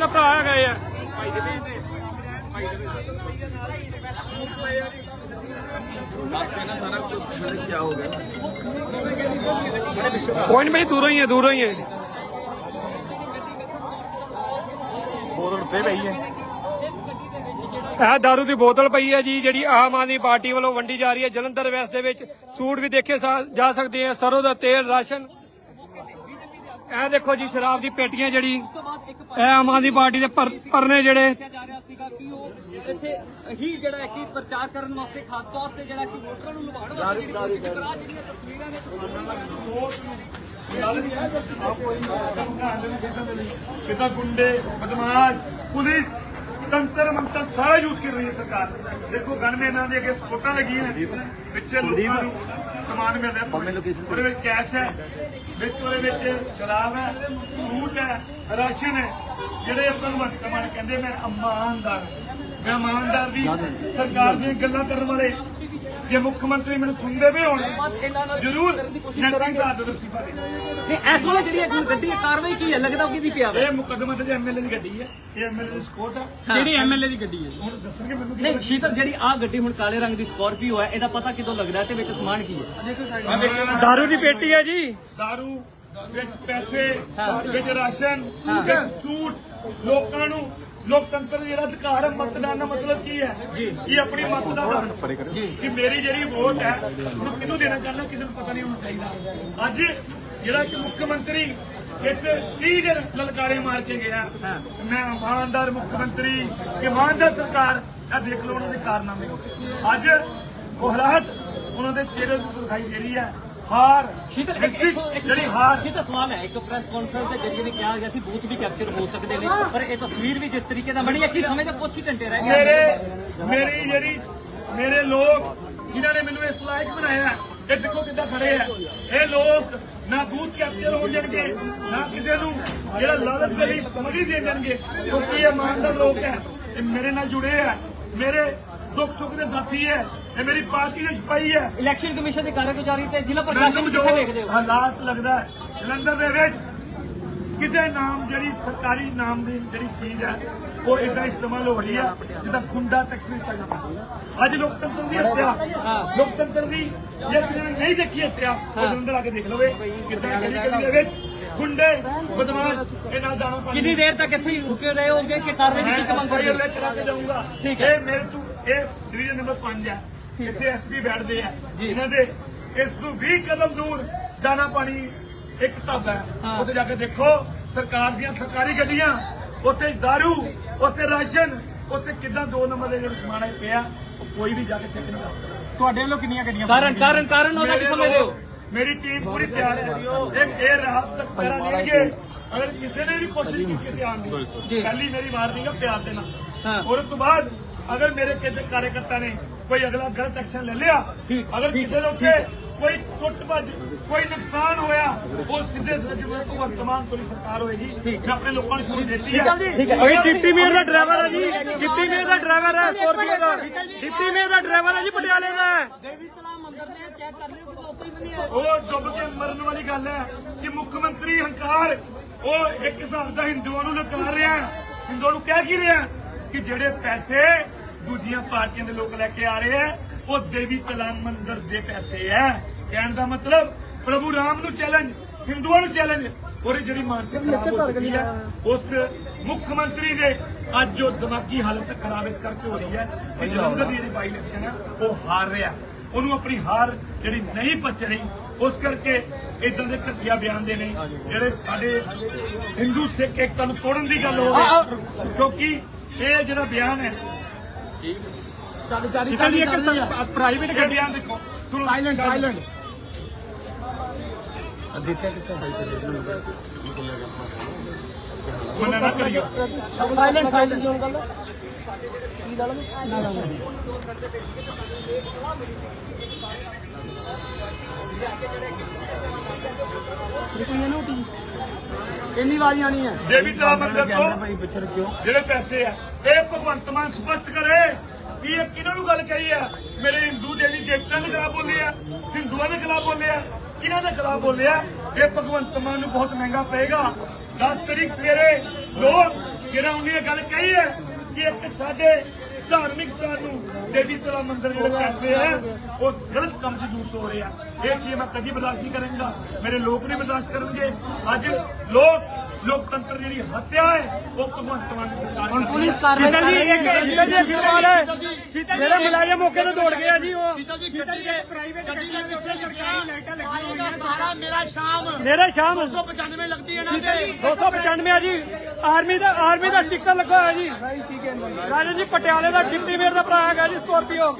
ਦਾ ਭਰਾ ਹੈਗਾ ਇਹ? ਕੋਈ ਨਹੀਂ ਮੈਂ ਦੂਰੋਂ ਹੀ ਹੈ ਦੂਰੋਂ ਹੀ ਹੈ ਬੋਤਲ ਪੇ ਪਈ ਹੈ। ਇਹ ਦਾਰੂ ਦੀ ਬੋਤਲ ਪਈ ਹੈ ਜੀ ਜਿਹੜੀ ਆਮ ਆਦਮੀ ਪਾਰਟੀ ਵੱਲੋਂ ਵੰਡੀ ਜਾ ਰਹੀ ਹੈ। ਜਲੰਧਰ ਵੈਸਟ ਦੇ ਵਿੱਚ ਸੂਟ ਵੀ ਦੇਖੇ ਜਾ ਸਕਦੇ ਆ। ਸਰੋਂ ਦਾ ਤੇਲ ਰਾਸ਼ਨ। ਇਹ ਦੇਖੋ ਜੀ ਸ਼ਰਾਬ ਦੀ ਪੇਟੀਆਂ ਜਿਹੜੀ ਇਹ ਆਮ ਆਦਮੀ ਪਾਰਟੀ ਦੇ ਪਰ- ਪਰਨੇ ਜਿਹੜੇ ਦੱਸਿਆ ਜਾ ਰਿਹਾ ਸੀਗਾ ਕਿ ਉਹ ਇੱਥੇ ਹੀ ਜਿਹੜਾ ਕਿ ਪ੍ਰਚਾਰ ਕਰਨ ਵਾਸਤੇ ਖਾਸ ਤੌਰ ਤੇ ਜਿਹੜਾ ਕਿ ਵੋਟਰਾਂ ਨੂੰ ਲੁਭਾਉਣ ਵਾਸਤੇ ਜਿਹੜੀ ਇਸ ਤਰ੍ਹਾਂ ਜਿਹੜੀਆਂ ਤਸਵੀਰਾਂ ਨੇ ਕਿਤਾ ਗੁੰਡੇ ਬਦਮਾਸ਼ ਪੁਲਿਸ ਤੰਤਰ ਮੰਤਰ ਸਾਰਾ ਯੂਜ਼ ਕਰ ਰਹੀ ਹੈ ਸਰਕਾਰ। ਦੇਖੋ ਗਨਮੈਨਾਂ ਦੇ ਅੱਗੇ ਸਪੋਰਟਾਂ ਲੱਗੀਆਂ ਨੇ। ਪਿੱਛੇ ਲੋਕਾਂ ਨੂੰ ਸਮਾਨ ਮਿਲ ਰਿਹਾ ਉਹਦੇ ਵਿੱਚ ਕੈਸ਼ ਹੈ ਵਿੱਚ ਉਹਦੇ ਵਿੱਚ ਸ਼ਰਾਬ ਹੈ ਸੂਟ ਹੈ ਰਾਸ਼ਨ ਹੈ। ਜਿਹੜੇ ਆਪਾਂ ਨੂੰ ਵਰਤਮਾਨ ਕਹਿੰਦੇ ਮੈਂ ਇਮਾਨਦਾਰ ਮੈਂ ਇਮਾਨਦਾਰ ਦੀ ਸਰਕਾਰ ਦੀਆਂ ਗੱਲਾਂ ਕਰਨ ਵਾਲੇ ਜੇ ਮੁੱਖ ਮੰਤਰੀ ਮੈਨੂੰ ਸੁਣਦੇ ਵੀ ਹੋਣ ਜ਼ਰੂਰ ਕਰਨ ਦੀ ਦਸਤੀ ਬਾਰੇ ਨਹੀਂ ਇਸ ਵੇਲੇ ਜਿਹੜੀ ਇਹ ਗੱਡੀ ਹੈ ਕਾਰਵਾਈ ਕੀ ਹੈ? ਲੱਗਦਾ ਉਹ ਕਿਹਦੀ ਪਿਆ ਵਾ? ਇਹ ਮੁਕੱਦਮਾ ਤੇ ਐਮਐਲਏ ਦੀ ਗੱਡੀ ਹੈ ਇਹ ਐਮਐਲਏ ਦੀ ਸਕੋਟ ਹੈ। ਜਿਹੜੀ ਐਮਐਲਏ ਦੀ ਗੱਡੀ ਹੈ ਹੁਣ ਦੱਸਣਗੇ ਮੈਨੂੰ ਕੀ ਨਹੀਂ ਸ਼ੀਤਲ ਜਿਹੜੀ ਆ ਗੱਡੀ ਹੁਣ ਕਾਲੇ ਰੰਗ ਦੀ ਸਕਾਰਪੀਓ ਹੈ ਇਹਦਾ ਪਤਾ ਕਿਦੋਂ ਲੱਗਦਾ ਤੇ ਵਿੱਚ ਸਮਾਨ ਕੀ ਹੈ? ਦਾਰੂ ਦੀ ਪੇਟੀ ਹੈ ਜੀ। ਦਾਰੂ ਵਿੱਚ ਪੈਸੇ ਵਿੱਚ ਰਾਸ਼ਨ ਵਿੱਚ ਸੂਟ ਲੋਕਾਂ ਨੂੰ ਲੋਕਤੰਤਰ ਜਿਹੜਾ ਅਧਿਕਾਰ ਹੈ ਮਤਦਾਨ ਦਾ ਮਤਲਬ ਕੀ ਹੈ? ਕਿ ਆਪਣੀ ਮਤ ਦਾ ਕਿ ਮੇਰੀ ਜਿਹੜੀ ਵੋਟ ਹੈ ਉਹਨੂੰ ਕਿਹਨੂੰ ਦੇਣਾ ਚਾਹੁੰਦਾ ਕਿਸੇ ਨੂੰ ਪਤਾ ਨਹੀਂ ਹੋਣਾ ਚਾਹੀਦਾ। ਅੱਜ ਜਿਹੜਾ ਕਿ ਮੁੱਖ ਮੰਤਰੀ ਇੱਕ 30 ਦਿਨ ਲਲਕਾਰੇ ਮਾਰ ਕੇ ਗਿਆ। ਮੈਂ ਇਮਾਨਦਾਰ ਮੁੱਖ ਮੰਤਰੀ ਇਮਾਨਦਾਰ ਸਰਕਾਰ ਇਹ ਦੇਖ ਲਓ ਉਹਨਾਂ ਦੇ ਕਾਰਨਾਮੇ। ਅੱਜ ਉਹ ਹਾਲਾਤ ਉਹਨਾਂ ਦੇ ਚਿਹਰੇ ਤੋਂ ਦਿਖਾਈ ਦੇ ਰਹੀ ਹੈ। ਹਾਰ। ਸ਼ੀਤਲ ਇੱਕ- ਜਿਹੜੀ ਹਾਰ। ਸ਼ੀਤਲ ਸਵਾਲ ਹੈ। ਇੱਕ ਪ੍ਰੈਸ ਕਾਨਫਰੰਸ ਦੇ ਜਰੀਏ ਨੇ ਕਿਹਾ ਗਿਆ ਸੀ ਬੂਥ ਵੀ ਕੈਪਚਰ ਹੋ ਸਕਦੇ ਨੇ ਪਰ ਇਹ ਤਸਵੀਰ ਵੀ ਜਿਸ ਤਰੀਕੇ ਨਾਲ ਬਣੀ ਹੈ ਕਿ ਸਮੇਂ ਕੁਝ ਹੀ ਘੰਟੇ ਰਹਿ ਗਏ। ਮੇਰੇ ਮੇਰੀ ਜਿਹੜੀ ਮੇਰੇ ਲੋਕ ਜਿਨ੍ਹਾਂ ਨੇ ਮੈਨੂੰ ਇਸ ਲਾਇਕ ਬਣਾਇਆ ਹੈ, ਇਹ ਦੇਖੋ ਕਿੱਦਾਂ ਖੜੇ ਆ ਇਹ ਲੋਕ ਨਾ ਬੂਥ ਕੈਪਚਰ ਹੋ ਜਾਣਗੇ ਨਾ ਕਿਸੇ ਨੂੰ ਜਿਹੜਾ ਲਾਲਚ ਦੇ ਲਈ ਦੇ ਜਾਣਗੇ ਕਿਉਂਕਿ ਇਹ ਇਮਾਨਦਾਰ ਲੋਕ ਹੈ? ਇਹ ਮੇਰੇ ਨਾਲ ਜੁੜੇ ਆ ਮੇਰੇ ਦੁੱਖ ਸੁੱਖ ਦੇ ਸਾਥੀ ਹੈ। ਇਹ ਮੇਰੀ ਪਾਰਟੀ ਦੇ ਸਿਪਾਹੀ ਹੈ। ਇਲੈਕਸ਼ਨ ਕਮਿਸ਼ਨ ਦੀ ਕਾਰਗੁਜ਼ਾਰੀ ਤੇ ਜ਼ਿਲ੍ਹਾ ਪ੍ਰਸ਼ਾਸਨ ਕਿੱਥੇ ਵੇਖਦੇ ਹੋ? ਹਾਲਾਤ ਲੱਗਦਾ ਹੈ, ਜਲੰਧਰ ਦੇ ਵਿੱਚ ਕਿਸੇ ਨਾਮ ਜਿਹੜੀ ਸਰਕਾਰੀ ਨਾਮ ਦੀ ਜਿਹੜੀ ਚੀਜ਼ ਹੈ ਉਹ ਇਦਾਂ ਇਸਤੇਮਾਲ ਹੋ ਰਹੀ ਹੈ ਜਿੱਦਾਂ ਖੁੰਡਾ ਟੈਕਸ ਦਿੱਤਾ ਜਾਂਦਾ ਅੱਜ ਲੋਕਤੰਤਰ ਦੀ ਹੱਤਿਆ ਲੋਕਤੰਤਰ ਦੀ ਜੇ ਕਿਸੇ ਨੇ ਨਹੀਂ ਦੇਖੀ ਹੱਤਿਆ ਉਹ ਜਲੰਧਰ ਆ ਕੇ ਦੇਖ ਲਵੇ ਕਿੱਦਾਂ ਗਲੀ ਗਲੀ ਦੇ ਵਿੱਚ ਗੁੰਡੇ ਬਦਮਾਸ਼ ਇਹਨਾਂ ਦਾਣਾ ਪਾਣੀ ਕਿੰਨੀ ਦੇਰ ਤੱਕ ਇੱਥੇ ਹੀ ਰੁਕੇ ਰਹੇ ਹੋਗੇ ਕਿ ਕਾਰਵਾਈ ਦੀ ਮੰਗ ਕਰਦੇ ਫਾਇਰ ਹੋ ਲੈ ਚਲਾ ਕੇ ਜਾਊਂਗਾ। ਠੀਕ ਹੈ। ਇਹ ਮੇਰੇ ਤੋਂ ਇਹ ਡਿਵੀਜ਼ਨ ਨੰਬਰ 5 ਹੈ। ਇੱਥੇ ਐਸਪੀ ਬੈਠਦੇ ਆ ਇਹਨਾਂ ਦੇ ਇਸ ਤੋਂ 20 ਕਦਮ ਦੂਰ ਦਾਣਾ ਪਾਣੀ ਇੱਕ ਢਾਬਾ ਹੈ। ਉੱਥੇ ਜਾ ਕੇ ਦੇਖੋ ਸਰਕਾਰ ਦੀਆਂ ਸਰਕਾਰੀ ਗੱਡੀਆਂ ਉੱਥੇ ਦਾਰੂ ਉੱਥੇ ਰਾਸ਼ਨ ਉੱਥੇ ਕਿੱਦਾਂ ਦੋ ਨੰਬਰ ਦੇ ਜਿਹੜੇ ਸਮਾਨ ਹੈ ਪਿਆ ਉਹ ਕੋਈ ਵੀ ਜਾ ਕੇ ਚੈੱਕ ਨਹੀਂ ਕਰ ਸਕਦਾ। ਤੁਹਾਡੇ ਵੱਲੋਂ ਕਿੰਨੀਆਂ ਗੱਡੀਆਂ ਕਾਰਨ ਕਾਰਨ ਕਾਰਨ ਉਹਦਾ ਕੀ ਮੇਰੇ ਸਮਝਦੇ ਹੋ ਮੇਰੀ ਟੀਮ ਪੂਰੀ ਤਿਆਰ ਹੈ। ਇਹ ਇਹ ਰਾਤ ਤੱਕ ਪੈਰਾ ਦੇਣਗੇ। ਅਗਰ ਕਿਸੇ ਨੇ ਵੀ ਕੋਸ਼ਿਸ਼ ਕੀਤੀ ਧਿਆਨ ਦੀ ਪਹਿਲੀ ਮੇਰੀ ਮਾਰ ਦੇਗਾ ਪਿਆਰ ਦੇ ਨਾਲ। ਹਾਂ। ਔਰ ਉਸ ਤੋਂ ਬਾਅਦ ਅਗਰ ਮੇਰੇ ਕਿਸੇ ਕਾਰਜਕਰਤਾ ਨੇ ਕੋਈ ਅਗਲਾ ਗਲਤ ਐਕਸ਼ਨ ਲੈ ਲਿਆ। ਅਗਰ ਕਿਸੇ ਦੇ ਉੱਤੇ ਕੋਈ ਟੁੱਟ ਭੱਜ ਕੋਈ ਨੁਕਸਾਨ ਹੋਇਆ ਉਹ ਸਿੱਧੇ ਸਿੱਧੇ ਵਰਤਮਾਨ ਪੁਲਿਸ ਸਰਕਾਰ ਹੋਏਗੀ। ਮੈਂ ਆਪਣੇ ਲੋਕਾਂ ਨੂੰ ਸ਼ੁਰੂ ਦਿੱਤੀ ਹੈ ਠੀਕ ਹੈ। ਓਏ ਡਿਪਟੀ ਮੇਅਰ ਦਾ ਡਰਾਈਵਰ ਹੈ ਜੀ। ਡਿਪਟੀ ਮੇਅਰ ਦਾ ਡਰਾਈਵਰ ਹੈ ਸਕੋਰਪੀਓ ਦਾ। ਡਿਪਟੀ ਮੇਅਰ ਦਾ ਡਰਾਈਵਰ ਹੈ ਜੀ ਪਟਿਆਲੇ ਦਾ। ਦੇਵੀ ਤਲਾਬ ਮੰਦਰ ਨੇ ਚੈੱਕ ਕਰ ਲਿਓ ਕਿ ਉੱਥੇ ਤਾਂ ਨਹੀਂ ਹੈ ਉਹ ਡੁੱਬ ਕੇ ਮਰਨ ਵਾਲੀ ਗੱਲ ਹੈ ਕਿ ਮੁੱਖ ਮੰਤਰੀ ਹੰਕਾਰ ਉਹ ਇੱਕ ਹਿਸਾਬ ਦਾ ਹਿੰਦੂਆਂ ਨੂੰ ਨਕਾਰ ਰਿਹਾ। ਹਿੰਦੂਆਂ ਨੂੰ ਕਹਿ ਕੀ ਰਿਹਾ? ਕਿ ਜਿਹੜੇ ਪੈਸੇ ਦੂਜੀਆਂ ਪਾਰਟੀਆਂ ਦੇ ਲੋਕ ਲੈ ਕੇ ਆ ਰਹੇ ਆ। ਉਹ ਦੇਵੀ ਤਲਾਨ ਮੰਦਰ ਦੇ ਪੈਸੇ ਹੈ ਕਹਿਣ ਦਾ ਮਤਲਬ ਪ੍ਰਭੂ ਰਾਮ ਨੂੰ ਚੈਲੰਜ ਹਿੰਦੂਆਂ ਨੂੰ ਚੈਲੰਜ ਔਰ ਜਿਹੜੀ ਮਾਨਸਿਕ ਖਰਾਬ ਹੋ ਚੁੱਕੀ ਹੈ ਉਸ ਮੁੱਖ ਮੰਤਰੀ ਦੇ ਅੱਜ ਜੋ ਦਿਮਾਗੀ ਹਾਲਤ ਖਰਾਬ ਇਸ ਕਰਕੇ ਹੋ ਰਹੀ ਹੈ ਕਿ ਜਲੰਧਰ ਦੀ ਜਿਹੜੀ ਬਾਈ ਇਲੈਕਸ਼ਨ ਹੈ ਉਹ ਹਾਰ ਰਿਹਾ ਉਹਨੂੰ ਆਪਣੀ ਹਾਰ ਜਿਹੜੀ ਨਹੀਂ ਪਚ ਰਹੀ ਉਸ ਕਰਕੇ ਇਦਾਂ ਦੇ ਘਟੀਆ ਬਿਆਨ ਦੇ ਨੇ ਜਿਹੜੇ ਸਾਡੇ ਹਿੰਦੂ ਸਿੱਖ ਏਕਤਾ ਨੂੰ ਤੋੜਨ ਦੀ ਗੱਲ ਹੋਵੇ ਕਿਉਂਕਿ ਇਹ ਜਿਹੜਾ ਬਿਆਨ ਹੈ ਠੀਕ ਜੀ ਇੱਕ ਪ੍ਰਾਈਵੇਟ ਇਹ ਬਿਆਨ ਦੇਖੋ। ਸੁਣੋ ਸਾਇਲੈਂਟ ਸਾਇਲੈਂਟ ਮਨਾ ਨਾ ਕਰਿਓ। ਸਾਇਲੈਂਟ ਸਾਇਲੈਂਟ ਜੋਨ ਗੱਲ ਇੰਨੀ ਵਾਰੀ ਆਣੀ ਹੈ ਦੇਵੀ ਤਲਾ ਮੰਦਰ ਤੋਂ ਜਿਹੜੇ ਪੈਸੇ ਆ। ਇਹ ਭਗਵੰਤ ਮਾਨ, ਸਪਸ਼ਟ ਕਰੇ ਕਿ ਇਹ ਕਿਹਨਾਂ ਨੂੰ ਗੱਲ ਕਹੀ ਆ? ਮੇਰੇ ਹਿੰਦੂ ਦੇਵੀ ਦੇਵਤਿਆਂ ਦੇ ਖਿਲਾਫ ਬੋਲੇ ਆ, ਹਿੰਦੂਆਂ ਦੇ ਖਿਲਾਫ ਬੋਲੇ ਆ, ਕਿਹਨਾਂ ਦੇ ਖਿਲਾਫ ਬੋਲੇ ਆ? ਇਹ ਭਗਵੰਤ ਮਾਨ ਨੂੰ ਬਹੁਤ ਮਹਿੰਗਾ ਪਏਗਾ। 10 ਤਰੀਕ ਸਵੇਰੇ ਲੋਕ ਜਿਹੜਾ ਉਹਨੇ ਇਹ ਗੱਲ ਕਹੀ ਹੈ ਕਿ ਇੱਕ ਸਾਡੇ ਧਾਰਮਿਕ ਸਥਾਨ ਨੂੰ ਦੇਵੀ ਤਲਾ ਮੰਦਿਰ ਜਿਹੜੇ ਪੈਸੇ ਹੈ ਉਹ ਗਲਤ ਕੰਮ 'ਚ ਯੂਜ਼ ਹੋ ਰਹੇ ਆ। ਇਹ ਚੀਜ਼ ਮੈਂ ਕਦੀ ਬਰਦਾਸ਼ਤ ਨਹੀਂ ਕਰਾਂਗਾ। ਮੇਰੇ ਲੋਕ ਨਹੀਂ ਬਰਦਾਸ਼ਤ ਕਰਨਗੇ। ਅੱਜ ਲੋਕ ਲੋਕਤੰਤਰ ਜਿਹੜੀ ਹੱਤਿਆ ਹੈ ਉਹ ਭਗਵੰਤ ਮਾਨ ਦੀ ਸਰਕਾਰ ਹੁਣ ਪੁਲਿਸ ਕਾਰਵਾਈ ਕਰ ਰਹੀ ਹੈ ਸ਼ੀਤਲ ਜੀ ਇੱਕ ਹੈ ਜਿਹੜੇ ਮੁਲਾਜ਼ਮ ਮੌਕੇ ਤੇ ਦੌੜ ਗਏ ਆ ਜੀ ਉਹ ਗੱਡੀ ਦੇ ਗੱਡੀ ਦੇ ਪਿੱਛੇ ਲੱਗਿਆ ਆਏਗਾ ਸਾਰਾ ਮੇਰਾ ਸ਼ਾਮ। ਮੇਰੇ ਸ਼ਾਮ। 295 ਲੱਗਦੀ ਹੈ ਨਾ ਤੇ 295 ਆ ਜੀ। ਆਰਮੀ ਦਾ ਆਰਮੀ ਦਾ ਸਟicker ਲੱਗਾ ਹੋਇਆ ਜੀ। ਰਾਜਨ ਜੀ ਪਟਿਆਲੇ ਦਾ ਡਿਪਟੀ ਮੇਅਰ ਦਾ ਭਰਾ ਹੈਗਾ ਜੀ ਸਕੋਰਪੀਓ।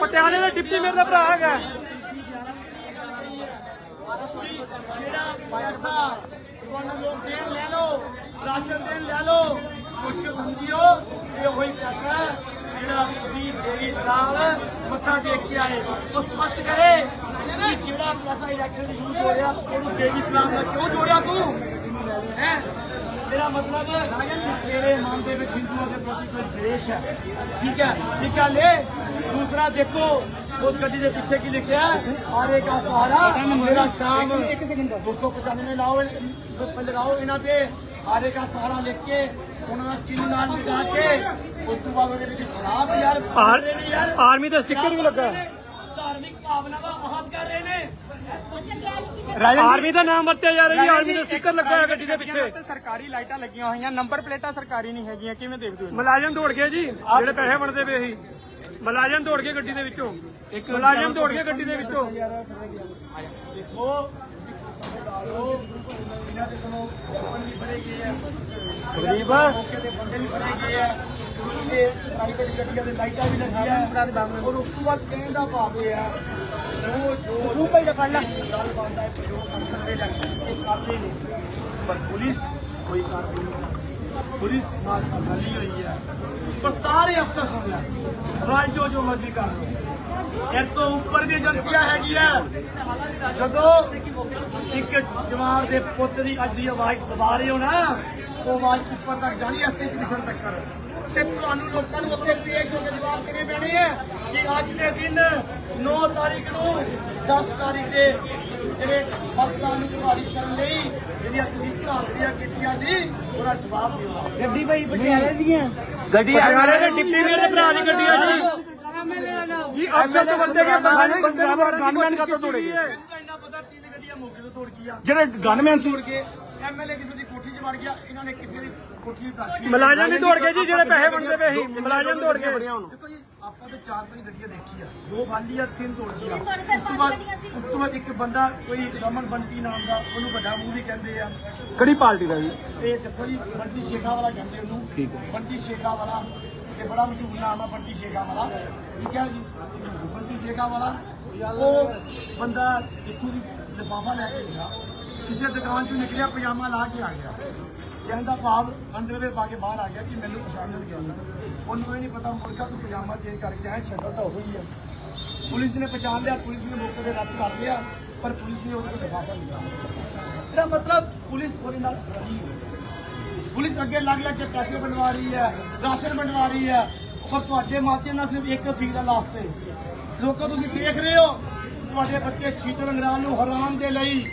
ਪਟਿਆਲੇ ਦਾ ਡਿਪਟੀ ਮੇਅਰ ਦਾ ਭਰਾ ਹੈਗਾ। ਜਿਹੜਾ ਪੈਸਾ ਤੁਹਾਨੂੰ ਲੋਕ ਦੇਣ ਲੈ ਲਓ, ਰਾਸ਼ਨ ਦੇਣ ਲੈ ਲਓ। ਸੋਚੋ, ਸਮਝਿਓ, ਇਹ ਉਹੀ ਪੈਸਾ ਹੈ ਜਿਹੜਾ ਤੁਸੀਂ ਦੇਵੀ ਨਾਲ ਮੱਥਾ ਟੇਕ ਕੇ ਆਏ। ਉਹ ਸਪਸ਼ਟ ਕਰੇ ਕਿ ਜਿਹੜਾ ਪੈਸਾ ਇਲੈਕਸ਼ਨ ਲਈ ਯੂਜ਼ ਹੋ ਰਿਹਾ ਉਹਨੂੰ ਦੇਵੀ ਨਾਲ ਨਾਲ ਕਿਉਂ ਜੋੜਿਆ ਤੂੰ? ਹੈ? ਮੇਰਾ ਮਤਲਬ ਤੇਰੇ ਮਨ ਦੇ ਵਿੱਚ ਹਿੰਦੂਆਂ ਦੇ ਪ੍ਰਤੀ ਕੋਈ ਦ੍ਵੇਸ਼ ਹੈ। ਠੀਕ ਹੈ? ਇਹ ਦੂਸਰਾ ਦੇਖੋ ਉਸ ਗੱਡੀ ਦੇ ਪਿੱਛੇ ਕੀ ਲਿਖਿਆ ਹੈ ਆਰੇ ਕਾ ਸਹਾਰਾ ਮੇਰਾ ਸ਼ਾਮ 295 ਲਾਓ ਇਹ- ਲਗਾਓ ਇਹਨਾਂ ਤੇ ਆਰੇ ਕਾ ਸਹਾਰਾ ਲਿਖ ਕੇ ਉਹਨਾਂ ਦਾ ਚਿੰਨ੍ਹ ਨਾਲ ਮਿਟਾ ਕੇ ਉਸ ਤੋਂ ਬਾਅਦ ਉਹਦੇ ਵਿੱਚ ਸ਼ਰਾਬ ਯਾਰ ਆਰ- ਰਹੇ ਨੇ ਯਾਰ ਆਰਮੀ ਦਾ ਸਟicker ਵੀ ਲੱਗਾ ਧਾਰਮਿਕ ਭਾਵਨਾਵਾਂ ਆਹਤ ਕਰ ਰਹੇ ਨੇ ਆਰਮੀ ਦਾ ਨਾਮ ਵਰਤਿਆ ਜਾ ਰਿਹਾ ਜੀ ਆਰਮੀ ਦਾ ਸਟicker ਲੱਗਾ ਹੋਇਆ ਗੱਡੀ ਦੇ ਪਿੱਛੇ ਸਰਕਾਰੀ ਲਾਈਟਾਂ ਲੱਗੀਆਂ ਹੋਈਆਂ ਨੰਬਰ ਪਲੇਟਾਂ ਸਰਕਾਰੀ ਨਹੀਂ ਹੈਗੀਆਂ ਕਿਵੇਂ ਦੇਖਦੇ ਹੋ ਮੁਲਾਜ਼ਮ ਦੌੜ ਗਏ ਜੀ ਜਿਹੜੇ ਪੈਸੇ ਵੰਡਦੇ ਪਏ ਸੀ ਮੁਲਾਜ਼ਮ ਦੌੜ ਗਏ ਗੱਡੀ ਦੇ ਵਿੱਚੋਂ। ਇੱਕ ਮੁਲਾਜ਼ਮ ਦੌੜ ਗਏ ਗੱਡੀ ਦੇ ਵਿੱਚੋਂ। ਦੇਖੋ ਇਹਨਾਂ ਦੇ ਕੋਲੋਂ ਬੰਦੇ ਵੀ ਫੜੇ ਗਏ ਆ। ਗਰੀਬ ਮੌਕੇ ਦੇ ਬੰਦੇ ਵੀ ਫੜੇ ਗਏ ਆ। ਇਹ ਪ੍ਰਾਈਵੇਟ ਗੱਡੀਆਂ ਦੇ ਲਾਈਟਾਂ ਵੀ ਲੱਗੀਆਂ। ਔਰ ਉਸ ਤੋਂ ਬਾਅਦ ਕਹਿਣ ਦਾ ਭਾਵ ਇਹ ਆ ਜੋ ਜੋ ਰੂਪੇ ਦਾ ਫੜ ਲੈ। ਗੱਲ ਬਣਦਾ ਹੈ ਜੋ ਅਨਸਰ ਇਲੈਕਸ਼ਨ ਇਹ ਕਰਦੇ ਨੇ। ਪਰ ਪੁਲਿਸ ਕੋਈ ਕਾਰਵਾਈ ਨਹੀਂ। ਪੁਲਿਸ ਨਾਲ ਖਾਲੀ ਹੋਈ ਹੈ। ਪਰ ਸਾਰੇ ਅਫਸਰ ਸੁਣ ਲੈ। ਜੋ ਜੋ ਮਰਜ਼ੀ ਕਰ ਲਓ। ਇਹ ਤੋਂ ਉੱਪਰ ਵੀ ਏਜੰਸੀਆਂ ਹੈਗੀਆਂ। ਜਦੋਂ ਇੱਕ ਜਵਾਨ ਦੇ ਪੁੱਤ ਦੀ ਅੱਜ ਦੀ ਆਵਾਜ਼ ਦਬਾ ਰਹੇ ਹੋ ਨਾ, ਉਹ ਆਵਾਜ਼ ਉੱਪਰ ਤੱਕ ਜਾਣੀ 80 ਕਮਿਸ਼ਨ ਤੱਕ ਕਰ ਤੇ ਤੁਹਾਨੂੰ ਲੋਕਾਂ ਨੂੰ ਉੱਥੇ ਪੇਸ਼ ਹੋ ਕੇ ਜਵਾਬ ਦੇਣੇ ਪੈਣੇ ਹੈ ਕਿ ਅੱਜ ਦੇ ਦਿਨ 9 ਤਾਰੀਖ ਨੂੰ 10 ਤਾਰੀਖ ਦੇ ਜਿਹੜੇ ਵਕਤਾਂ ਨੂੰ ਪ੍ਰਭਾਵਿਤ ਕਰਨ ਲਈ ਜਿਹੜੀਆਂ ਤੁਸੀਂ ਘਾਤੀਆਂ ਕੀਤੀਆਂ ਸੀ ਉਹਦਾ ਜਵਾਬ ਦਿਓ ਗੱਡੀ ਭਾਈ ਪਟਿਆਲੇ ਦੀਆਂ। ਗੱਡੀ ਪਟਿਆਲੇ ਦੇ ਡਿਪਟੀ ਮੇਅਰ ਦੇ ਭਰਾ ਦੀ ਗੱਡੀ ਆ ਜੀ ਜੀ ਅਫਸਰ ਤੋਂ ਬੰਦੇ ਕੇ ਬੰਦੇ ਬੰਦੇ ਨੂੰ ਗਨਮੈਨ ਕਾ ਤੋਂ ਤੋੜੇ ਗਏ? ਇੰਨਾ ਪਤਾ ਤਿੰਨ ਗੱਡੀਆਂ ਮੌਕੇ ਤੋਂ ਤੋੜ ਗਈਆਂ ਜਿਹੜੇ ਗਨਮੈਨ ਸੀ। ਤੋੜ ਐਮਐਲਏ ਕਿਸੇ ਦੀ 'ਚ ਵੜ ਗਿਆ ਇਹਨਾਂ ਨੇ ਕਿਸੇ ਦੀ ਕੋਠੀ 'ਚ ਤਾਕੀ ਮੁਲਾਜ਼ਮ ਵੀ ਦੌੜ ਗਏ ਜੀ ਜਿਹੜੇ ਪੈਸੇ ਵੰਡਦੇ ਪਏ ਸੀ ਮੁਲਾਜ਼ਮ ਦੌੜ ਗਏ। ਦੇਖੋ ਜੀ ਆਪਾਂ ਤੇ ਚਾਰ ਪੰਜ ਗੱਡੀਆਂ ਦੇਖੀ ਆ। ਦੋ ਖਾਲੀ ਆ ਤਿੰਨ ਤੋੜ ਗਈਆਂ। ਉਸ ਤੋਂ ਬਾਅਦ ਉਸ ਤੋਂ ਬਾਅਦ ਇੱਕ ਬੰਦਾ ਕੋਈ ਰਮਨ ਬੰਟੀ ਨਾਮ ਦਾ ਉਹਨੂੰ ਵੱਡਾ ਮੂੰਹ ਵੀ ਕਹਿੰਦੇ ਆ। ਕਿਹੜੀ ਪਾਰਟੀ ਦਾ ਜੀ? ਇਹ ਦੇਖੋ ਜੀ ਬੰਟੀ ਸ਼ੇਖਾ ਵਾਲਾ ਕਹਿੰਦੇ ਉਹਨੂੰ। ਠੀਕ ਹੈ। ਬੰਟੀ ਸ਼ੇਖਾ ਵਾਲਾ ਇਹ ਬੜਾ ਮਸ਼ਹੂਰ ਨਾਮ ਆ ਬੰਟੀ ਸ਼ੇਖਾ ਵਾਲਾ। ਠੀਕ ਹੈ ਜੀ? ਬੰਟੀ ਸ਼ੇਖਾ ਵਾਲਾ ਉਹ ਬੰਦਾ ਇੱਥੋਂ ਦੀ ਲਿਫਾਫਾ ਲੈ ਕੇ ਗਿਆ। ਕਿਸੇ ਦੁਕਾਨ ਚੋਂ ਨਿਕਲਿਆ, ਪਜਾਮਾ ਲਾ ਕੇ ਆ ਗਿਆ। ਕਹਿੰਦਾ ਭਾਵ ਅੰਡਰਵੇਅਰ ਪਾ ਕੇ ਬਾਹਰ ਆ ਗਿਆ ਕਿ ਮੈਨੂੰ ਪਛਾਣ ਪਛਾਣਨ ਗਿਆ ਉਹਨੂੰ ਇਹ ਨਹੀਂ ਪਤਾ ਮੁਰਗਾ ਤੂੰ ਪਜਾਮਾ ਚੇਂਜ ਕਰਕੇ ਆਇਆ ਸ਼ਕਲ ਤਾਂ ਉਹੀ ਹੈ ਪੁਲਿਸ ਨੇ ਪਛਾਣ ਲਿਆ, ਪੁਲਿਸ ਨੇ ਮੌਕੇ ਤੇ ਅਰੈਸਟ ਕਰ ਲਿਆ, ਪਰ ਪੁਲਿਸ ਨੇ ਉਹਦੇ ਕੋਲ ਲਿਫਾਫਾ ਲਿਆ ਇਹਦਾ ਮਤਲਬ ਪੁਲਿਸ ਉਹਦੇ ਨਾਲ ਰਲੀ ਪੁਲਿਸ ਅੱਗੇ ਲੱਗ ਲੱਗ ਕੇ ਪੈਸੇ ਬਣਵਾ ਰਹੀ ਹੈ, ਰਾਸ਼ਨ ਬਣਵਾ ਰਹੀ ਹੈ। ਪਰ ਤੁਹਾਡੇ ਮਾਧਿਅਮ ਨਾਲ ਸਿਰਫ ਇੱਕ ਅਪੀਲ ਹੈ ਲਾਸਟ ਲੋਕੋ, ਤੁਸੀਂ ਦੇਖ ਰਹੇ ਹੋ, ਤੁਹਾਡੇ ਬੱਚੇ ਸ਼ੀਤਲ ਅੰਗਰਾਲ ਨੂੰ ਹਰਾਮ ਦੇ ਲਈ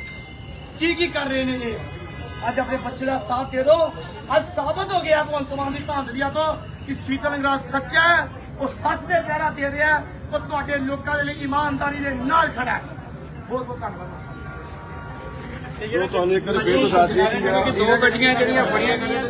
ਕੀ ਕੀ ਕਰ ਰਹੇ ਨੇ ਇਹ? ਅੱਜ ਆਪਣੇ ਬੱਚੇ ਦਾ ਸਾਥ ਦੇ ਦਿਓ। ਅੱਜ ਸਾਬਤ ਹੋ ਗਿਆ ਭਗਵੰਤ ਮਾਨ ਦੀ ਧਾਂਦਲੀਆਂ ਤੋਂ ਕਿ ਸ਼ੀਤਲ ਅੰਗਰਾਲ ਸੱਚਾ ਹੈ ਉਹ ਸੱਚ ਦੇ ਪਹਿਰਾ ਦੇ ਰਿਹਾ ਉਹ ਤੁਹਾਡੇ ਲੋਕਾਂ ਦੇ ਲਈ ਇਮਾਨਦਾਰੀ ਦੇ ਨਾਲ ਖੜਾ ਹੈ। ਬਹੁਤ ਬਹੁਤ ਧੰਨਵਾਦ ਉਹ ਤੁਹਾਨੂੰ ਇੱਕ ਵਾਰ ਫੇਰ ਦੱਸ ਦਈਏ ਕਿ ਜਿਹੜਾ ਦੋ ਗੱਡੀਆਂ ਜਿਹੜੀਆਂ ਫੜੀਆਂ ਗਈਆਂ।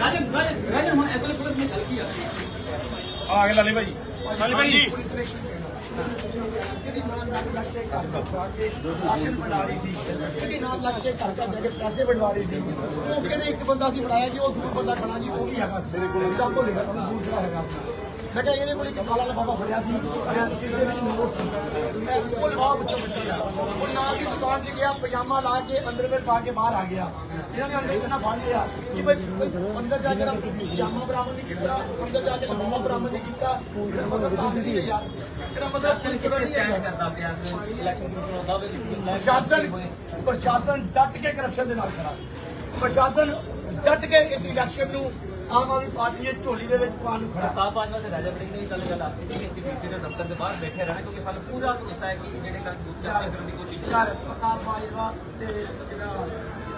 ਰਾਜਨ ਰਾਜਨ ਰਾਜਨ ਹੁਣ ਐਸਲ ਪੁਲਿਸ ਨੇ ਗੱਲ ਕੀ ਆ ਗਏ ਲਾਲੇ ਭਾਈ। ਲਾਲੇ ਭਾਈ ਜੀ। ਰਾਸ਼ਨ ਬਣਾ ਰਹੀ ਸੀ। ਜਿਹੜੀ ਨਾਲ ਲੱਗ ਕੇ ਘਰ ਘਰ ਜਾ ਕੇ ਪੈਸੇ ਬਣਵਾ ਰਹੀ ਸੀ। ਉਹ ਕਹਿੰਦੇ ਇੱਕ ਬੰਦਾ ਸੀ ਬਣਾਇਆ ਜੀ ਉਹ ਦੂਰ ਬੰਦਾ ਖੜਾ ਜੀ ਉਹ ਵੀ ਹੈਗਾ। ਸੀ ਮੇਰੇ ਕੋਲ ਤਾਂ ਭੁੱਲ ਗਿਆ ਦੂਸਰਾ ਹੈਗਾ। ਸੀ ਮੈਂ ਕਿਹਾ ਇਹਦੇ ਕੋਲ ਇੱਕ ਕਾਲਾ ਲਫਾਫਾ ਫੜਿਆ ਸੀ ਮੈਂ ਜਿਸ ਦੇ ਵਿੱਚ ਨੋਟ ਸੀ। ਮੈਂ ਉਹ ਲਫਾਫਾ ਵਿੱਚੋਂ ਕੱਢਿਆ ਉਹ ਨਾਲ ਦੀ ਦੁਕਾਨ 'ਚ ਗਿਆ ਪਜਾਮਾ ਲਾ ਕੇ ਅੰਡਰਵੇਅਰ ਪਾ ਕੇ ਬਾਹਰ ਆ ਗਿਆ। ਇਹਨਾਂ ਨੇ ਅੰਦਰ ਇਤਨਾ ਫੜ ਲਿਆ ਕਿ ਬਈ ਬਈ ਅੰਦਰ ਜਾ ਕੇ ਨਾ ਪਜਾਮਾ ਬਰਾਮਦ ਨਹੀਂ ਕੀਤਾ ਅੰਦਰ ਜਾ ਕੇ ਲਫਾਫਾ ਬਰਾਮਦ ਨਹੀਂ ਕੀਤਾ। ਇਹਦਾ ਮਤਲਬ ਤਾਂ ਨਹੀਂ ਹੈ ਯਾਰ ਇਹਦਾ ਮਤਲਬ ਸਿਲਸਿਲਾ ਨਹੀਂ ਹੈ ਕਰਦਾ ਪਿਆ ਇਲੈਕਸ਼ਨ ਕਮਿਸ਼ਨ ਹੁੰਦਾ ਹੋਵੇ ਪ੍ਰਸ਼ਾਸਨ ਪ੍ਰਸ਼ਾਸਨ ਡਟ ਕੇ ਕਰਪਸ਼ਨ ਦੇ ਨਾਲ ਖੜਾ। ਪ੍ਰਸ਼ਾਸਨ ਡਟ ਕੇ ਇਸ ਇਲੈਕਸ਼ਨ ਨੂੰ ਆਮ ਆਦਮੀ ਪਾਰਟੀ ਨੇ ਝੋਲੀ ਦੇ ਵਿੱਚ ਪਾਉਣ ਨੂੰ ਖੜਾ ਆਪ ਬਾਜਵਾ ਤੇ ਰਾਜਾ ਬੜਿੰਗ ਨੇ ਗੱਲ ਗੱਲ ਆਖੀ ਸੀ ਕਿ ਡੀਸੀ ਦੇ ਦਫ਼ਤਰ ਦੇ ਬਾਹਰ ਬੈਠੇ ਰਹਿਣਾ ਕਿਉਂਕਿ ਸਾਨੂੰ ਪੂਰਾ ਭਰੋਸਾ ਹੈ ਕਿ ਜਿਹੜੇ ਕੰਮ ਦੂਰ ਕਰਨ ਦੀ ਕੋਸ਼ਿਸ਼ ਯਾਰ ਪ੍ਰਤਾਪ ਬਾਜਵਾ ਤੇ ਜਿਹੜਾ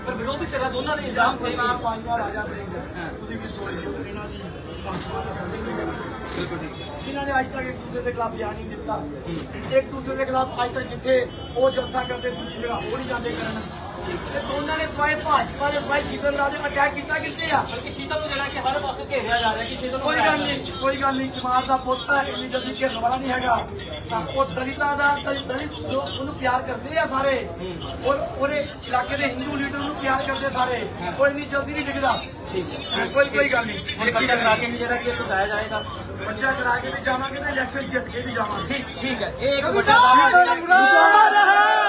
ਪਰ ਵਿਰੋਧੀ ਧਿਰਾਂ ਦੋਨਾਂ ਦੇ ਇਲਜ਼ਾਮ ਸਹੀ ਪ੍ਰਤਾਪ ਬਾਜਵਾ ਰਾਜਾ ਬ੍ਰਿੰਗ ਤੁਸੀਂ ਵੀ ਸੋਚਦੇ ਹੋ ਇਹਨਾਂ ਦੀ ਪੰਚਵਾਂ ਦੇ ਇਹਨਾਂ ਨੇ ਅੱਜ ਤੱਕ ਇੱਕ ਦੂਸਰੇ ਦੇ ਖਿਲਾਫ ਬਿਆਨ ਨਹੀਂ ਦਿੱਤਾ ਇੱਕ ਦੂਸਰੇ ਦੇ ਖਿਲਾਫ ਅੱਜ ਤੱਕ ਜਿੱਥੇ ਉਹ ਜਲਸਾ ਕਰਦੇ ਦੂਜੀ ਜਗ੍ਹਾ ਉਹ ਨਹੀਂ ਜਾਂਦੇ ਕਰਨ। ਤੇ ਦੋਨਾਂ ਨੇ ਸਵਾਏ ਭਾਜਪਾ ਦੇ ਸਵਾਏ ਸ਼ੀਤਲ ਰਾਜ ਦੇ ਅਟੈਕ ਕੀਤਾ ਕਿੱਥੇ ਆ? ਬਲਕਿ ਸ਼ੀਤਲ ਨੂੰ ਜਿਹੜਾ ਕਿ ਹਰ ਪਾਸੇ ਘੇਰਿਆ ਜਾ ਰਿਹਾ ਕਿ ਸ਼ੀਤਲ ਨੂੰ ਕੋਈ ਗੱਲ ਨਹੀਂ ਕੋਈ ਗੱਲ ਨਹੀਂ ਜਮਾਤ ਦਾ ਪੁੱਤ ਹੈ ਇੰਨੀ ਜਲਦੀ ਘੇਰਨ ਵਾਲਾ ਨਹੀਂ ਹੈਗਾ। ਤਾਂ ਉਹ ਦਲਿਤਾਂ ਦਾ ਦਲਿਤ ਲੋਕ ਉਹਨੂੰ ਪਿਆਰ ਕਰਦੇ ਆ ਸਾਰੇ ਔਰ ਉਹਦੇ ਇਲਾਕੇ ਦੇ ਹਿੰਦੂ ਲੀਡਰ ਨੂੰ ਪਿਆਰ ਕਰਦੇ ਸਾਰੇ ਕੋਈ ਨਹੀਂ ਜਲਦੀ ਨਹੀਂ ਡਿੱਗਦਾ। ਕੋਈ ਕੋਈ ਗੱਲ ਨਹੀਂ। ਹੁਣ ਕੇ ਜਿਹੜਾ ਕਿ ਇੱਥੋਂ ਜਾਇਆ ਜਾਏਗਾ। ਬੱਚਾ ਕਰਾ ਕੇ ਵੀ ਜਾਵਾਂਗੇ ਤੇ ਇਲੈਕਸ਼ਨ ਜਿੱਤ ਕੇ ਵੀ ਜਾਵਾਂਗੇ। ਠੀਕ ਠੀਕ ਹੈ। ਇਹ ਇੱਕ ਵੱਡਾ ਦਾਅਵਾ ਹੈ।